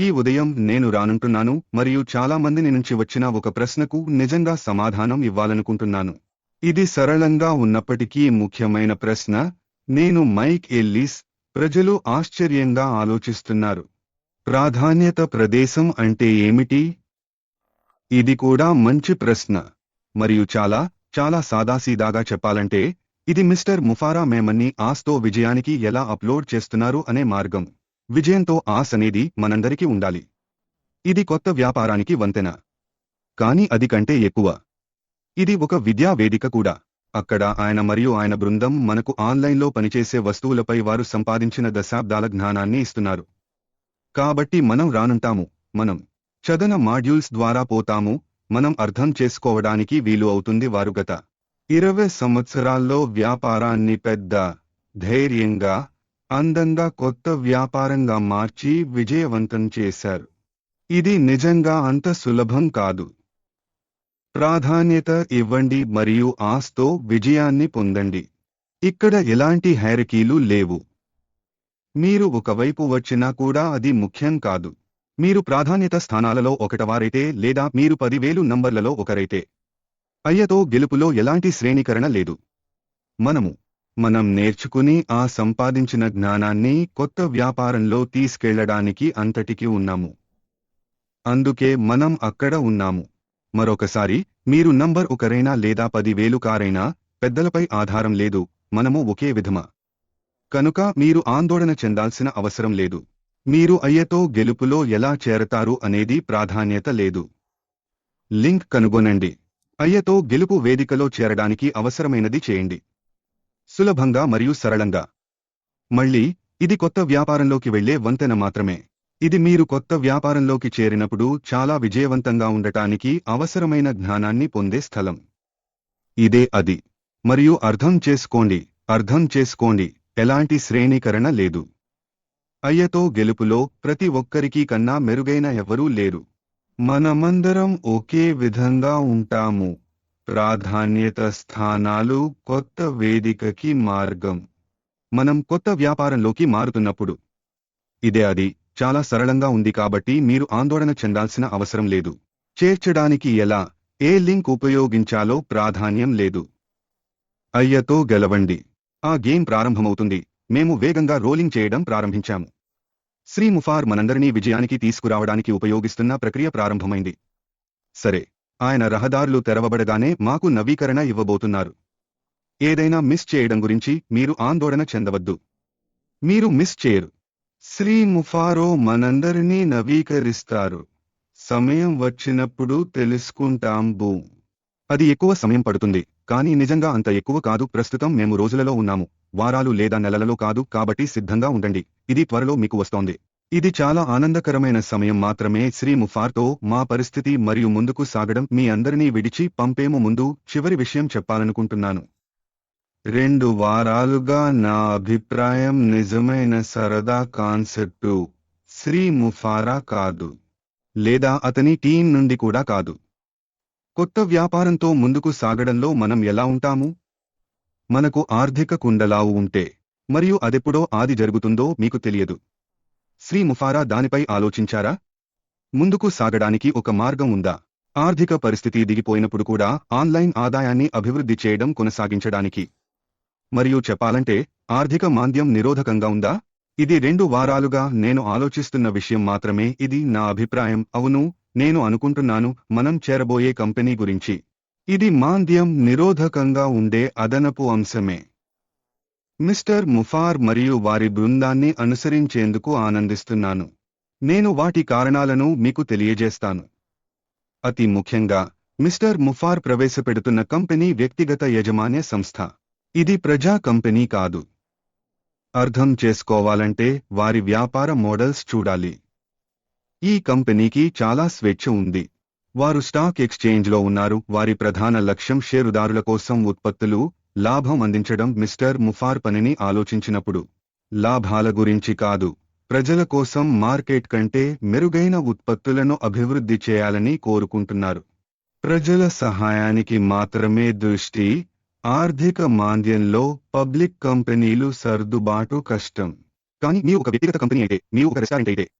ఈ ఉదయం నేను రానుంటున్నాను మరియు చాలా మందిని నుంచి వచ్చిన ఒక ప్రశ్నకు నిజంగా సమాధానం ఇవ్వాలనుకుంటున్నాను. ఇది సరళంగా ఉన్నప్పటికీ ముఖ్యమైన ప్రశ్న నేను మైక్ ఎల్లీస్ ప్రజలు ఆశ్చర్యంగా ఆలోచిస్తున్నారు. ప్రాధాన్యత ప్రదేశం అంటే ఏమిటి? ఇది కూడా మంచి ప్రశ్న. మరియు చాలా చాలా సాదాసీదాగా చెప్పాలంటే ఇది మిస్టర్ ముఫారా మేమన్ని ఆస్తో విజయానికి ఎలా అప్లోడ్ చేస్తున్నారు అనే మార్గం. విజయంతో ఆస్ అనేది మనందరికీ ఉండాలి. ఇది కొత్త వ్యాపారానికి వంతెన. కాని అది కంటే ఎక్కువ. ఇది ఒక విద్యా వేదిక కూడా. అక్కడ ఆయన మరియు ఆయన బృందం మనకు ఆన్లైన్లో పనిచేసే వస్తువులపై వారు సంపాదించిన దశాబ్దాల జ్ఞానాన్ని ఇస్తున్నారు. కాబట్టి మనం రానుంటాము. మనం చదన మాడ్యూల్స్ ద్వారా పోతాము. మనం అర్థం చేసుకోవడానికి వీలు అవుతుంది వారు గత ఇరవై సంవత్సరాల్లో వ్యాపారాన్ని పెద్ద ధైర్యంగా అందంగా కొత్త వ్యాపారంగా మార్చి విజయవంతం చేశారు. ఇది నిజంగా అంత సులభం కాదు. ప్రాధాన్యత ఇవ్వండి మరియు ఆస్తో విజయాన్ని పొందండి. ఇక్కడ ఎలాంటి హైరకీలు లేవు. మీరు ఒకవైపు వచ్చినా కూడా అది ముఖ్యం కాదు. మీరు ప్రాధాన్యత స్థానాలలో ఒకటవారైతే లేదా మీరు పదివేలు నంబర్లలో ఒకరైతే. అయ్యతో గెలుపులో ఎలాంటి శ్రేణీకరణ లేదు. మనము మనం నేర్చుకుని ఆ సంపాదించిన జ్ఞానాన్ని కొత్త వ్యాపారంలో తీసుకెళ్ళడానికి అంతటికి ఉన్నాము. అందుకే మనం అక్కడ ఉన్నాము. మరొకసారి మీరు నంబర్ ఒకరైనా లేదా పదివేలు కారైనా పెద్దలపై ఆధారం లేదు మనము ఒకే విధమా. కనుక మీరు ఆందోళన చెందాల్సిన అవసరం లేదు. మీరు అయ్యతో గెలుపులో ఎలా చేరతారు అనేది ప్రాధాన్యత లేదు. లింక్ కనుగొనండి. అయ్యతో గెలుపు వేదికలో చేరడానికి అవసరమైనది చేయండి. సులభంగా మరియు సరళంగా. మళ్ళీ ఇది కొత్త వ్యాపారంలోకి వెళ్ళే వంతెన మాత్రమే. ఇది మీరు కొత్త వ్యాపారంలోకి చేరినప్పుడు చాలా విజయవంతంగా ఉండటానికి అవసరమైన జ్ఞానాన్ని పొందే స్థలం. ఇదే అది. మరియు అర్థం చేసుకోండి అర్థం చేసుకోండి ఎలాంటి శ్రేణీకరణ లేదు. అయ్యతో గెలుపులో ప్రతి ఒక్కరికీ కన్నా మెరుగైన ఎవరూ లేరు. మనమందరం ఒకే విధంగా ఉంటాము. ప్రాధాన్యత స్థానాలు కొత్త వేదికకి మార్గం. మనం కొత్త వ్యాపారంలోకి మారుతున్నప్పుడు. ఇదే అది చాలా సరళంగా ఉంది కాబట్టి మీరు ఆందోళన చెందాల్సిన అవసరం లేదు. చేర్చడానికి ఎలా ఏ లింక్ ఉపయోగించాలో ప్రాధాన్యం లేదు. అయ్యతో గెలవండి. ఆ గేమ్ ప్రారంభమవుతుంది. మేము వేగంగా రోలింగ్ చేయడం ప్రారంభించాము. శ్రీ ముఫార్ మనందరినీ విజయానికి తీసుకురావడానికి ఉపయోగిస్తున్న ప్రక్రియ ప్రారంభమైంది. సరే. ఆయన రహదారులు తెరవబడగానే మాకు నవీకరణ ఇవ్వబోతున్నారు. ఏదైనా మిస్ చేయడం గురించి మీరు ఆందోళన చెందవద్దు. మీరు మిస్ చేయరు. శ్రీ ముఫారో మనందరినీ నవీకరిస్తారు. సమయం వచ్చినప్పుడు తెలుసుకుంటాం బూ. అది ఎక్కువ సమయం పడుతుంది కానీ నిజంగా అంత ఎక్కువ కాదు. ప్రస్తుతం మేము రోజులలో ఉన్నాము వారాలు లేదా నెలలలో కాదు కాబట్టి సిద్ధంగా ఉండండి. ఇది త్వరలో మీకు వస్తోంది. ఇది చాలా ఆనందకరమైన సమయం మాత్రమే. శ్రీ ముఫార్తో మా పరిస్థితి మరియు ముందుకు సాగడం మీ అందరినీ విడిచి పంపేము ముందు చివరి విషయం చెప్పాలనుకుంటున్నాను. రెండు వారాలుగా నా అభిప్రాయం నిజమైన సరదా కాన్సెప్టు. శ్రీ ముఫారా కాదు. లేదా అతని టీం నుండి కూడా కాదు. కొత్త వ్యాపారంతో ముందుకు సాగడంలో మనం ఎలా ఉంటాము? మనకు ఆర్థిక కుండలావు ఉంటే మరియు అదెప్పుడో ఆది జరుగుతుందో మీకు తెలియదు. శ్రీ ముఫారా దానిపై ఆలోచించారా? ముందుకు సాగడానికి ఒక మార్గం ఉందా? ఆర్థిక పరిస్థితి దిగిపోయినప్పుడు కూడా ఆన్లైన్ ఆదాయాన్ని అభివృద్ధి చేయడం కొనసాగించడానికి. మరియు చెప్పాలంటే ఆర్థిక మాంద్యం నిరోధకంగా ఉందా? ఇది రెండు వారాలుగా నేను ఆలోచిస్తున్న విషయం మాత్రమే. ఇది నా అభిప్రాయం. అవును నేను అనుకుంటున్నాను మనం చేరబోయే కంపెనీ గురించి. ఇది మాంద్యం నిరోధకంగా ఉండే అదనపు అంశమే. మిస్టర్ ముఫార్ మరియు వారి బృందాన్ని అనుసరించేందుకు ఆనందిస్తున్నాను. నేను వాటి కారణాలను మీకు తెలియజేస్తాను. అతి ముఖ్యంగా మిస్టర్ ముఫార్ ప్రవేశపెడుతున్న కంపెనీ వ్యక్తిగత యజమాన్య సంస్థ. ఇది ప్రజా కంపెనీ కాదు. అర్థం చేసుకోవాలంటే వారి వ్యాపార మోడల్స్ చూడాలి. ఈ కంపెనీకి చాలా స్వేచ్ఛ ఉంది. వారు స్టాక్ ఎక్స్చేంజ్లో ఉన్నారు. వారి ప్రధాన లక్ష్యం షేరుదారుల కోసం ఉత్పత్తులు లాభం అందించడం మిస్టర్ ముఫార్ పనిని ఆలోచించినప్పుడు. లాభాల గురించి కాదు. ప్రజల కోసం మార్కెట్ కంటే మెరుగైన ఉత్పత్తులను అభివృద్ధి చేయాలని కోరుకుంటున్నారు. ప్రజల సహాయానికి మాత్రమే దృష్టి ఆర్థిక మాంద్యంలో పబ్లిక్ కంపెనీలు సర్దుబాటు కష్టం. కానీ మీ ఒక వ్యక్తిగత కంపెనీ అయితే మీ ఒక రెస్టారెంట్ అయితే